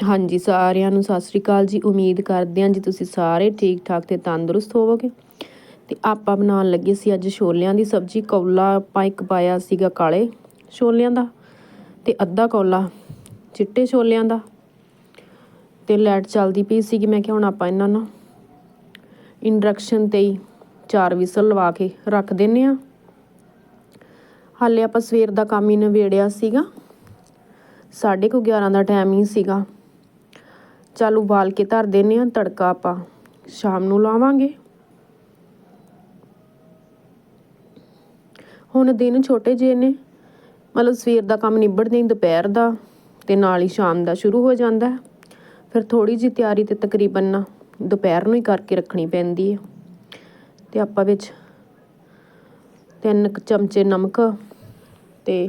ਹਾਂਜੀ, ਸਾਰਿਆਂ ਨੂੰ ਸਤਿ ਸ੍ਰੀ ਅਕਾਲ ਜੀ। ਉਮੀਦ ਕਰਦੇ ਹਾਂ ਜੀ ਤੁਸੀਂ ਸਾਰੇ ਠੀਕ ਠਾਕ ਤੇ ਤੰਦਰੁਸਤ ਹੋਵੋਗੇ। ਤੇ ਆਪਾਂ ਬਣਾਉਣ ਲੱਗੇ ਸੀ ਅੱਜ ਛੋਲਿਆਂ ਦੀ ਸਬਜ਼ੀ। ਕੌਲਾ ਆਪਾਂ ਇੱਕ ਪਾਇਆ ਸੀਗਾ ਕਾਲੇ ਛੋਲਿਆਂ ਦਾ ਤੇ ਅੱਧਾ ਕੌਲਾ ਚਿੱਟੇ ਛੋਲਿਆਂ ਦਾ। ਤੇ ਲਾਈਟ ਚੱਲਦੀ ਪਈ ਸੀਗੀ, ਮੈਂ ਕਿਹਾ ਹੁਣ ਆਪਾਂ ਇਹਨਾਂ ਨੂੰ ਇੰਡਕਸ਼ਨ ਤੇ ਹੀ ਚਾਰ ਵਿਸਲ ਲਵਾ ਕੇ ਰੱਖ ਦਿੰਨੇ ਆ ਹਾਲੇ ਆਪਾਂ ਸਵੇਰ ਦਾ ਕੰਮ ਹੀ ਨਵੇੜਿਆ ਸੀਗਾ। ਸਾਢੇ ਕੁ 11 ਦਾ ਟਾਈਮ ਹੀ ਸੀਗਾ। ਚੱਲ ਉਬਾਲ ਕੇ ਧਰ ਦਿੰਨੇ ਆ ਤੜਕਾ ਆਪਾਂ ਸ਼ਾਮ ਨੂੰ ਲਾਵਾਂਗੇ। ਹੁਣ ਦਿਨ ਛੋਟੇ ਜਿਹੇ ਨੇ, ਮਤਲਬ ਸਵੇਰ ਦਾ ਕੰਮ ਨਿਬੜਦੇ ਹੀ ਦੁਪਹਿਰ ਦਾ ਤੇ ਨਾਲ ਹੀ ਸ਼ਾਮ ਦਾ ਸ਼ੁਰੂ ਹੋ ਜਾਂਦਾ ਫਿਰ ਥੋੜੀ ਜਿਹੀ ਤਿਆਰੀ ਤੇ ਤਕਰੀਬਨ ਨਾ ਦੁਪਹਿਰ ਨੂੰ ਹੀ ਕਰਕੇ ਰੱਖਣੀ ਪੈਂਦੀ ਹੈ। ਤੇ ਆਪਾਂ ਵਿੱਚ ਤਿੰਨ ਕੁ ਚਮਚੇ ਨਮਕ ਤੇ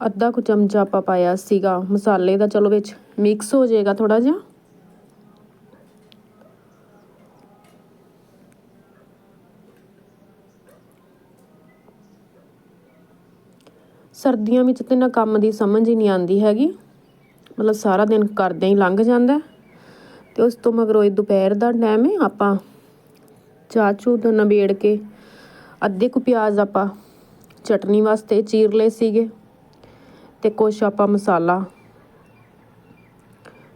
ਅੱਧਾ ਕੁ ਚਮਚਾ ਆਪਾਂ ਪਾਇਆ ਸੀਗਾ। ਮਸਾਲੇ ਦਾ ਚਲੋ ਵਿੱਚ ਮਿਕਸ ਹੋ ਜਾਏਗਾ ਥੋੜਾ ਜਿਹਾ। ਸਰਦੀਆਂ ਵਿੱਚ ਤੇ ਨਾ ਕੰਮ ਦੀ ਸਮਝ ਹੀ ਨਹੀਂ ਆਉਂਦੀ ਹੈਗੀ। ਮਤਲਬ ਸਾਰਾ ਦਿਨ ਕਰਦਿਆਂ ਹੀ ਲੰਘ ਜਾਂਦਾ ਤੇ ਉਸ ਤੋਂ ਮਗਰੋਂ ਇਹ ਦੁਪਹਿਰ ਦਾ ਟਾਈਮ ਹੈ। ਆਪਾਂ ਚਾਚੂ ਤੋਂ ਨਵੇੜ ਕੇ ਅੱਧੇ ਕੁ ਪਿਆਜ਼ ਆਪਾਂ ਚਟਨੀ ਵਾਸਤੇ ਚੀਰ ਲਏ ਸੀਗੇ। ਤੇ ਕੁਛ ਆਪਾਂ ਮਸਾਲਾ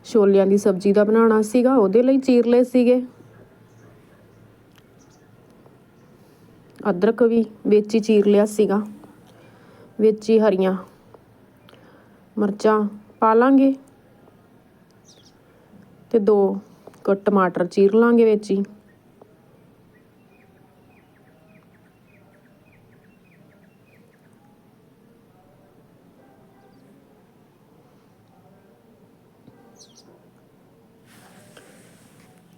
ਛੋਲਿਆਂ ਦੀ ਸਬਜ਼ੀ ਦਾ ਬਣਾਉਣਾ ਸੀਗਾ, ਉਹਦੇ ਲਈ ਚੀਰ ਲਏ ਸੀਗੇ। ਅਦਰਕ ਵੀ ਵਿੱਚ ਹੀ ਚੀਰ ਲਿਆ ਸੀਗਾ। ਵਿੱਚ ਹੀ ਹਰੀਆਂ ਮਿਰਚਾਂ ਪਾ ਲਾਂਗੇ ਤੇ ਦੋ ਕੁ ਟਮਾਟਰ ਚੀਰ ਲਾਂਗੇ ਵਿੱਚ ਹੀ।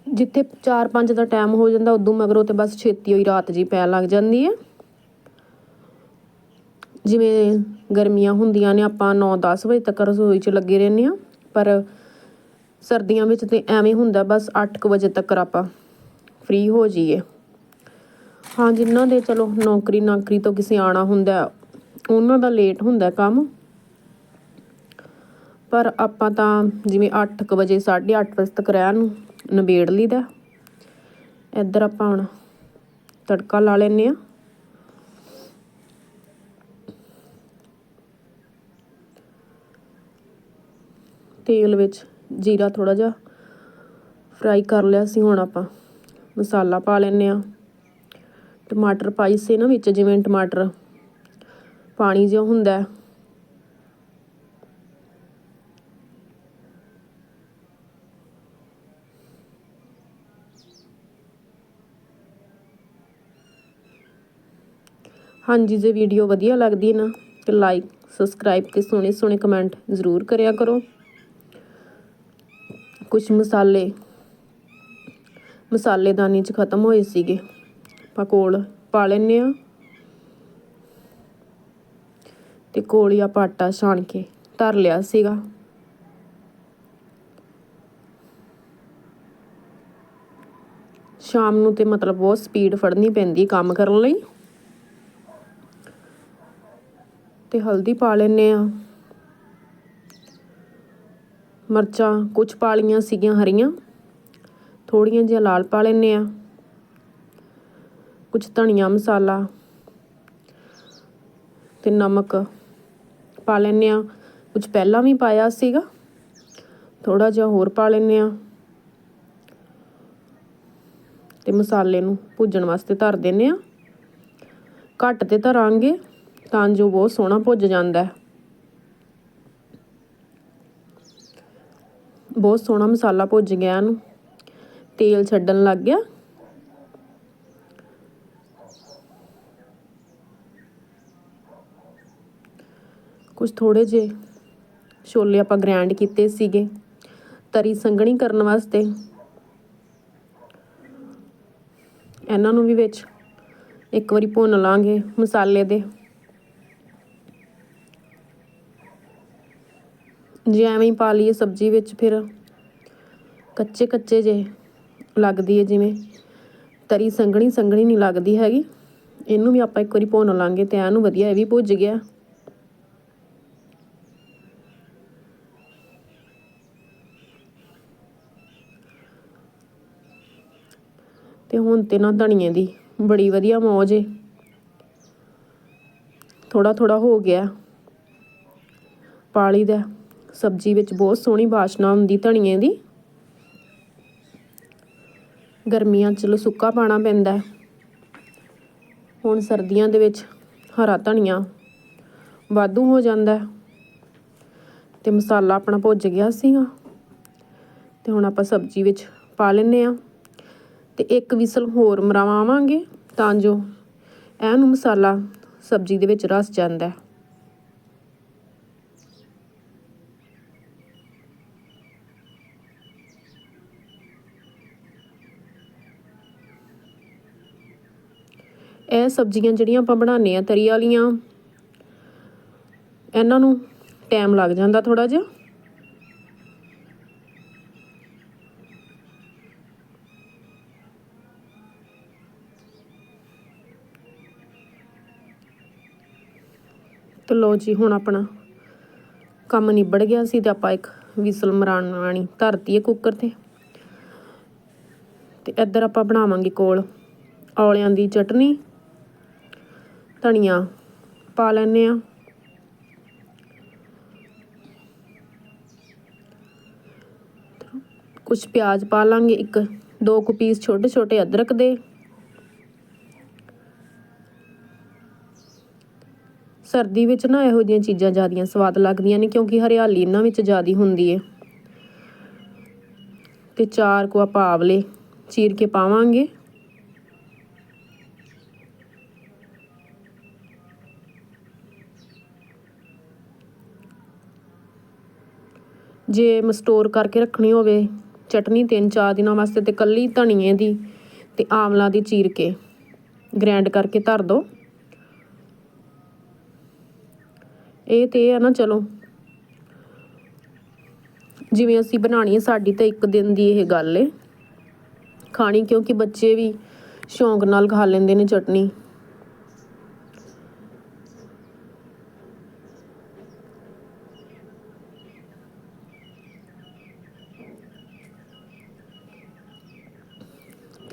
ਜਿੱਥੇ 4-5 ਦਾ ਟਾਈਮ ਹੋ ਜਾਂਦਾ, ਉਦੋਂ ਮਗਰੋਂ ਤੇ ਬਸ ਛੇਤੀ ਹੋਈ ਰਾਤ ਜੀ ਪੈਣ ਲੱਗ ਜਾਂਦੀ ਹੈ। ਜਿਵੇਂ ਗਰਮੀਆਂ ਹੁੰਦੀਆਂ ਨੇ, ਆਪਾਂ 9-10 ਵਜੇ ਤੱਕ ਰਸੋਈ 'ਚ ਲੱਗੇ ਰਹਿੰਦੇ ਆ ਪਰ ਸਰਦੀਆਂ ਵਿੱਚ ਤੇ ਐਵੇਂ ਹੁੰਦਾ, ਬਸ 8 ਵਜੇ ਤੱਕ ਆਪਾਂ ਫ੍ਰੀ ਹੋ ਜਾਈਏ। ਹਾਂ, ਜਿਨ੍ਹਾਂ ਦੇ ਚਲੋ ਨੌਕਰੀ ਨਾਕਰੀ ਤੋਂ ਕਿਸੇ ਆਣਾ ਹੁੰਦਾ, ਉਹਨਾਂ ਦਾ ਲੇਟ ਹੁੰਦਾ ਕੰਮ। ਪਰ ਆਪਾਂ ਤਾਂ ਜਿਵੇਂ 8 ਵਜੇ 8:30 ਵਜੇ ਤੱਕ ਰਹਿਣ ਨੂੰ ਨਿਬੇੜ ਲਈਦਾ। ਇੱਧਰ ਆਪਾਂ ਹੁਣ ਤੜਕਾ ਲਾ ਲੈਨੇ ਆ ਤੇਲ ਵਿੱਚ ਜੀਰਾ ਥੋੜਾ ਜਿਹਾ ਫਰਾਈ ਕਰ ਲਿਆ ਸੀ ਹੁਣ ਆਪਾਂ। ਮਸਾਲਾ ਪਾ ਲੈਨੇ ਆ ਟਮਾਟਰ ਪਾਈ ਸੀ ਨਾ ਵਿੱਚ, ਜਿਵੇਂ ਟਮਾਟਰ ਪਾਣੀ ਜਿਹਾ ਹੁੰਦਾ। ਹਾਂਜੀ, ਜੇ ਵੀਡੀਓ ਵਧੀਆ ਲੱਗਦੀ ਨਾ, ਤੇ ਲਾਈਕ ਸਬਸਕ੍ਰਾਈਬ ਤੇ ਸੋਹਣੇ ਸੋਹਣੇ ਕਮੈਂਟ ਜ਼ਰੂਰ ਕਰਿਆ ਕਰੋ। ਕੁਝ ਮਸਾਲੇ, ਮਸਾਲੇਦਾਨੀ ਚ ਖਤਮ ਹੋਏ ਸੀਗੇ। ਆਪਾਂ ਕੋਲ ਪਾ ਲੈਨੇ ਆ ਤੇ ਕੋਲੀ ਆਪਾਂ ਆਟਾ ਛਾਣ ਕੇ ਧਰ ਲਿਆ ਸੀਗਾ। ਸ਼ਾਮ ਨੂੰ ਤੇ ਮਤਲਬ ਬਹੁਤ ਸਪੀਡ ਫੜਨੀ ਪੈਂਦੀ ਕੰਮ ਕਰਨ ਲਈ। ਤੇ ਹਲਦੀ ਪਾ ਲੈਨੇ ਆ ਮਰਚਾਂ ਕੁਝ ਪਾ ਲੀਆਂ ਸੀਗੀਆਂ ਹਰੀਆਂ। ਥੋੜੀਆਂ ਜਿਹੀਆਂ ਲਾਲ ਪਾ ਲੈਨੇ ਆ ਕੁਝ ਧਨੀਆ ਮਸਾਲਾ ਤੇ ਨਮਕ ਪਾ ਲੈਨੇ ਆ ਕੁਝ ਪਹਿਲਾਂ ਵੀ ਪਾਇਆ ਸੀਗਾ। ਥੋੜਾ ਜਿਹਾ ਹੋਰ ਪਾ ਲੈਨੇ ਆ ਤੇ ਮਸਾਲੇ ਨੂੰ ਭੁੱਜਣ ਵਾਸਤੇ ਧਰ ਦਿੰਨੇ ਆ ਘੱਟ ਤੇ ਧਰਾਂਗੇ। ਤਾਂ ਜੋ ਬਹੁਤ ਸੋਹਣਾ ਭੁੱਜ ਜਾਂਦਾ ਹੈ। ਬਹੁਤ ਸੋਹਣਾ ਮਸਾਲਾ ਭੁੱਜ ਗਿਆ ਇਹਨੂੰ। ਤੇਲ ਛੱਡਣ ਲੱਗ ਗਿਆ। ਕੁਝ ਥੋੜੇ ਜੇ ਛੋਲੇ ਆਪਾਂ ਗ੍ਰੈਂਡ ਕੀਤੇ ਸੀਗੇ। ਤਰੀ ਸੰਘਣੀ ਕਰਨ ਵਾਸਤੇ। ਇਹਨਾਂ ਨੂੰ ਵੀ ਵਿੱਚ ਇੱਕ ਵਾਰੀ ਭੁੰਨ ਲਾਂਗੇ ਮਸਾਲੇ ਦੇ। ਜੇ ਐਵੇਂ ਹੀ ਪਾ ਲਈਏ ਸਬਜ਼ੀ ਵਿੱਚ ਫਿਰ ਕੱਚੇ ਕੱਚੇ ਜੇ ਲੱਗਦੀ ਹੈ ਜਿਵੇਂ ਤਰੀ ਸੰਘਣੀ ਸੰਘਣੀ ਨਹੀਂ ਲੱਗਦੀ ਹੈਗੀ, ਇਹਨੂੰ ਵੀ ਆਪਾਂ ਇੱਕ ਵਾਰੀ ਭੁੰਨ ਲਾਂਗੇ ਤੇ ਇਹਨੂੰ ਵਧੀਆ ਇਹ ਵੀ ਭੁੱਜ ਗਿਆ। ਤੇ ਹੁਣ ਤੇ ਨਾ ਧਣੀਏ ਦੀ ਬੜੀ ਵਧੀਆ ਮੌਜ ਏ। ਥੋੜਾ ਥੋੜਾ ਹੋ ਗਿਆ ਪਾਲੀ ਦਾ। ਸਬਜ਼ੀ ਵਿੱਚ ਬਹੁਤ ਸੋਹਣੀ ਬਾਸ਼ਨਾ ਹੁੰਦੀ ਧਨੀਏ ਦੀ ਗਰਮੀਆਂ 'ਚ ਚਲੋ ਸੁੱਕਾ ਪਾਣਾ ਪੈਂਦਾ ਹੁਣ ਸਰਦੀਆਂ ਦੇ ਵਿੱਚ ਹਰਾ ਧਨੀਆ ਵਾਧੂ ਹੋ ਜਾਂਦਾ ਹੈ। ਤੇ ਮਸਾਲਾ ਆਪਣਾ ਭੁੱਜ ਗਿਆ ਸੀਗਾ ਤੇ ਹੁਣ ਆਪਾਂ ਸਬਜ਼ੀ ਵਿੱਚ ਪਾ ਲੈਨੇ ਆ ਤੇ ਇੱਕ ਵਿਸਲ ਹੋਰ ਮਰਾਵਾਂਗੇ ਤਾਂ ਜੋ ਇਹਨੂੰ ਮਸਾਲਾ ਸਬਜ਼ੀ ਦੇ ਵਿੱਚ ਰਸ ਜਾਂਦਾ ਹੈ। ਇਹ ਸਬਜ਼ੀਆਂ ਜਿਹੜੀਆਂ ਆਪਾਂ ਬਣਾਉਂਦੇ ਆ ਤਰੀ ਵਾਲੀਆਂ, ਇਹਨਾਂ ਨੂੰ ਟਾਈਮ ਲੱਗ ਜਾਂਦਾ ਥੋੜਾ ਜਿਹਾ। ਤੇ ਲੋ ਜੀ, ਹੁਣ ਆਪਣਾ ਕੰਮ ਨਿਬੜ ਗਿਆ ਸੀ ਤੇ ਆਪਾਂ ਇੱਕ ਵਿਸਲ ਮਰਾਣ ਵਾਲੀ ਧਰਤੀ ਹੈ ਕੁੱਕਰ ਤੇ। ਤੇ ਇੱਧਰ ਆਪਾਂ ਬਣਾਵਾਂਗੇ ਕੋਲ ਔਲਿਆਂ ਦੀ ਚਟਨੀ ਧਨੀਆ ਪਾ ਲੈਂਦੇ ਆ ਕੁਝ ਪਿਆਜ਼ ਪਾ ਲਾਂਗੇ, ਇੱਕ, ਦੋ ਕੁ ਪੀਸ ਛੋਟੇ ਛੋਟੇ ਅਦਰਕ ਦੇ। ਸਰਦੀ ਵਿੱਚ ਨਾ ਇਹੋ ਜਿਹੀਆਂ ਚੀਜ਼ਾਂ ਜ਼ਿਆਦੀਆਂ ਸਵਾਦ ਲੱਗਦੀਆਂ ਨੇ, ਕਿਉਂਕਿ ਹਰਿਆਲੀ ਇਹਨਾਂ ਵਿੱਚ ਜ਼ਿਆਦੀ ਹੁੰਦੀ ਹੈ ਤੇ ਚਾਰ ਕੁ ਆਪਾਂ ਆਵਲੇ ਚੀਰ ਕੇ ਪਾਵਾਂਗੇ। ਜੇ ਮਸਟੋਰ ਕਰਕੇ ਰੱਖਣੀ ਹੋਵੇ, ਚਟਨੀ ਤਿੰਨ ਚਾਰ ਦਿਨਾਂ ਵਾਸਤੇ ਤਾਂ ਇਕੱਲੀ ਧਨੀਏ ਦੀ ਅਤੇ ਆਮਲਾ ਦੀ ਚੀਰ ਕੇ ਗ੍ਰੈਂਡ ਕਰਕੇ ਧਰ ਦੋ। ਇਹ ਤੇ ਇਹ ਆ ਨਾ, ਚਲੋ। ਜਿਵੇਂ ਅਸੀਂ ਬਣਾਣੀ ਸਾਡੀ ਤਾਂ ਇੱਕ ਦਿਨ ਦੀ ਇਹ ਗੱਲ ਏ। ਖਾਣੀ ਕਿਉਂਕਿ ਬੱਚੇ ਵੀ ਸ਼ੌਂਕ ਨਾਲ ਖਾ ਲੈਂਦੇ ਨੇ ਚਟਨੀ।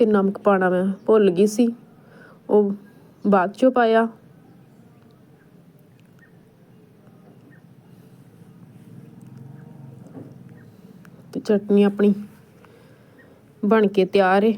ਤੇ ਨਮਕ ਪਾਣਾ ਮੈਂ ਭੁੱਲ ਗਈ ਸੀ। ਉਹ ਬਾਅਦ ਚੋਂ ਪਾਇਆ। ਤੇ ਚਟਨੀ ਆਪਣੀ ਬਣ ਕੇ ਤਿਆਰ ਹੈ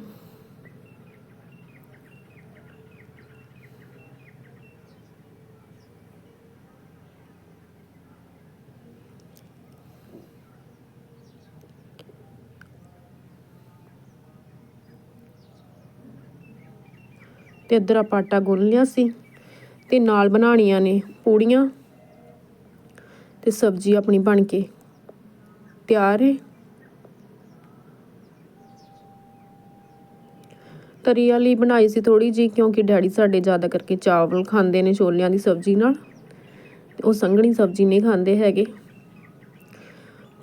ਤੇ ਇੱਧਰ ਆਪਾਂ ਆਟਾ ਗੁੰਨ ਲਿਆ ਸੀ ਤੇ ਨਾਲ ਬਣਾਉਣੀਆਂ ਨੇ ਪੂੜੀਆਂ ਤੇ ਸਬਜ਼ੀ ਆਪਣੀ ਬਣ ਕੇ ਤਿਆਰ ਹੈ ਤਰੀ ਵਾਲੀ ਬਣਾਈ ਸੀ ਥੋੜੀ ਜੀ ਕਿਉਂਕਿ ਡੈਡੀ ਸਾਡੇ ਜ਼ਿਆਦਾ ਕਰਕੇ ਚਾਵਲ ਖਾਂਦੇ ਨੇ ਛੋਲਿਆਂ ਦੀ ਸਬਜ਼ੀ ਨਾਲ ਉਹ ਸੰਘਣੀ ਸਬਜ਼ੀ ਨਹੀਂ ਖਾਂਦੇ ਹੈਗੇ।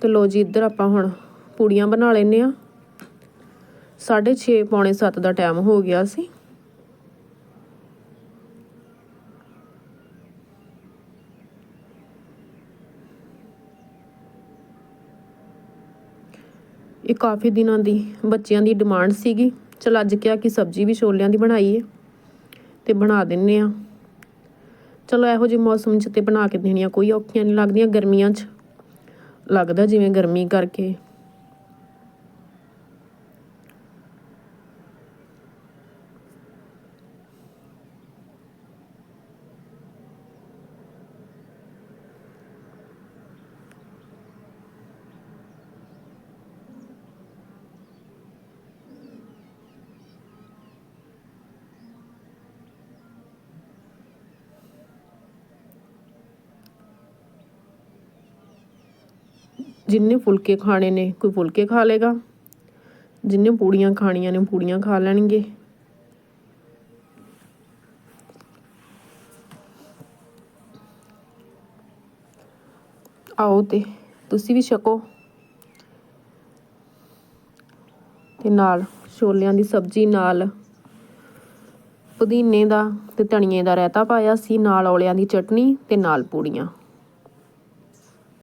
ਤੇ ਲੋ ਜੀ ਇੱਧਰ ਆਪਾਂ ਹੁਣ ਪੂੜੀਆਂ ਬਣਾ ਲੈਨੇ ਆ 6:30 ਪੌਣੇ 7 ਦਾ ਟਾਈਮ ਹੋ ਗਿਆ ਸੀ। ਇਹ ਕਾਫੀ ਦਿਨਾਂ ਦੀ ਬੱਚਿਆਂ ਦੀ ਡਿਮਾਂਡ ਸੀਗੀ। ਚਲ ਅੱਜ ਕਿਹਾ ਕਿ ਸਬਜ਼ੀ ਵੀ ਛੋਲਿਆਂ ਦੀ ਬਣਾਈ ਹੈ ਤੇ ਬਣਾ ਦਿੰਨੇ ਆ। ਚਲੋ ਇਹੋ ਜਿਹੇ ਮੌਸਮ 'ਚ ਤੇ ਬਣਾ ਕੇ ਦੇਣੀਆਂ ਕੋਈ ਔਖੀਆਂ ਨਹੀਂ ਲੱਗਦੀਆਂ ਗਰਮੀਆਂ 'ਚ। ਲੱਗਦਾ ਜਿਵੇਂ ਗਰਮੀ ਕਰਕੇ ਜਿੰਨੇ ਫੁਲਕੇ ਖਾਣੇ ਨੇ, ਕੋਈ ਫੁਲਕੇ ਖਾ ਲੇਗਾ ਜਿੰਨੇ ਪੂੜੀਆਂ ਖਾਣੀਆਂ ਨੇ, ਪੂੜੀਆਂ ਖਾ ਲੈਣਗੇ। ਆਓ ਤੇ, ਤੁਸੀਂ ਵੀ ਛਕੋ। ਤੇ ਨਾਲ ਛੋਲਿਆਂ ਦੀ ਸਬਜ਼ੀ, ਨਾਲ ਪੁਦੀਨੇ ਦਾ ਤੇ ਧਨੀਏ ਦਾ ਰਾਇਤਾ ਪਾਇਆ ਸੀ, ਨਾਲ ਔਲਿਆਂ ਦੀ ਚਟਨੀ ਤੇ ਨਾਲ ਪੂੜੀਆਂ।